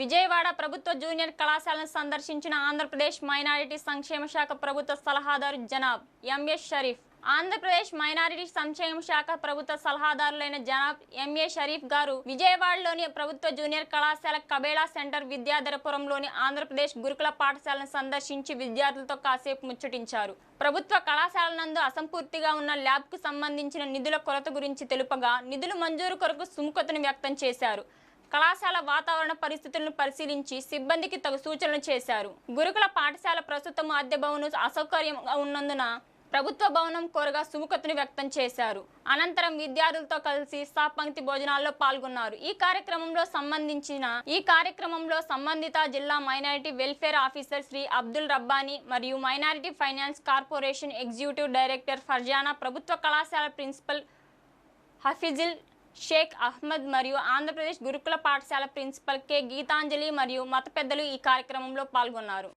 విజయవాడ ప్రభుత్వ జూనియర్ కళాశాలను సందర్శించిన ఆంధ్రప్రదేశ్ మైనారిటీ సంక్షేమ శాఖ ప్రభుత్వ సలహాదారు జనాబ్ ఎంఎస్ షరీఫ్. ఆంధ్రప్రదేశ్ మైనారిటీ సంక్షేమ శాఖ ప్రభుత్వ సలహాదారులైన జనాబ్ ఎంఏ షరీఫ్ గారు విజయవాడలోని ప్రభుత్వ జూనియర్ కళాశాల కబేళా సెంటర్ విద్యాధరపురంలోని ఆంధ్రప్రదేశ్ గురుకుల పాఠశాలను సందర్శించి విద్యార్థులతో కాసేపు ముచ్చటించారు. ప్రభుత్వ కళాశాల నందు అసంపూర్తిగా ఉన్న ల్యాబ్కు సంబంధించిన నిధుల కొరత గురించి తెలుపగా నిధులు మంజూరు కొరకు సుముఖతను వ్యక్తం చేశారు. కళాశాల వాతావరణ పరిస్థితులను పరిశీలించి సిబ్బందికి తగు సూచనలు చేశారు. గురుకుల పాఠశాల ప్రస్తుతం అద్దె భవనం అసౌకర్యంగా ఉన్నందున ప్రభుత్వ భవనం కోరగా సుముఖతను వ్యక్తం చేశారు. అనంతరం విద్యార్థులతో కలిసి సాపంక్తి భోజనాల్లో పాల్గొన్నారు. ఈ కార్యక్రమంలో సంబంధించిన ఈ కార్యక్రమంలో సంబంధిత జిల్లా minority welfare officer Shri Abdul Rabbani మరియు minority finance corporation executive director Farzana ప్రభుత్వ కళాశాల ప్రిన్సిపల్ హఫిజిల్ షేక్ అహ్మద్ మరియు ఆంధ్రప్రదేశ్ గురుకుల పాఠశాల ప్రిన్సిపల్ కె గీతాంజలి మరియు మత పెద్దలు ఈ కార్యక్రమంలో పాల్గొన్నారు.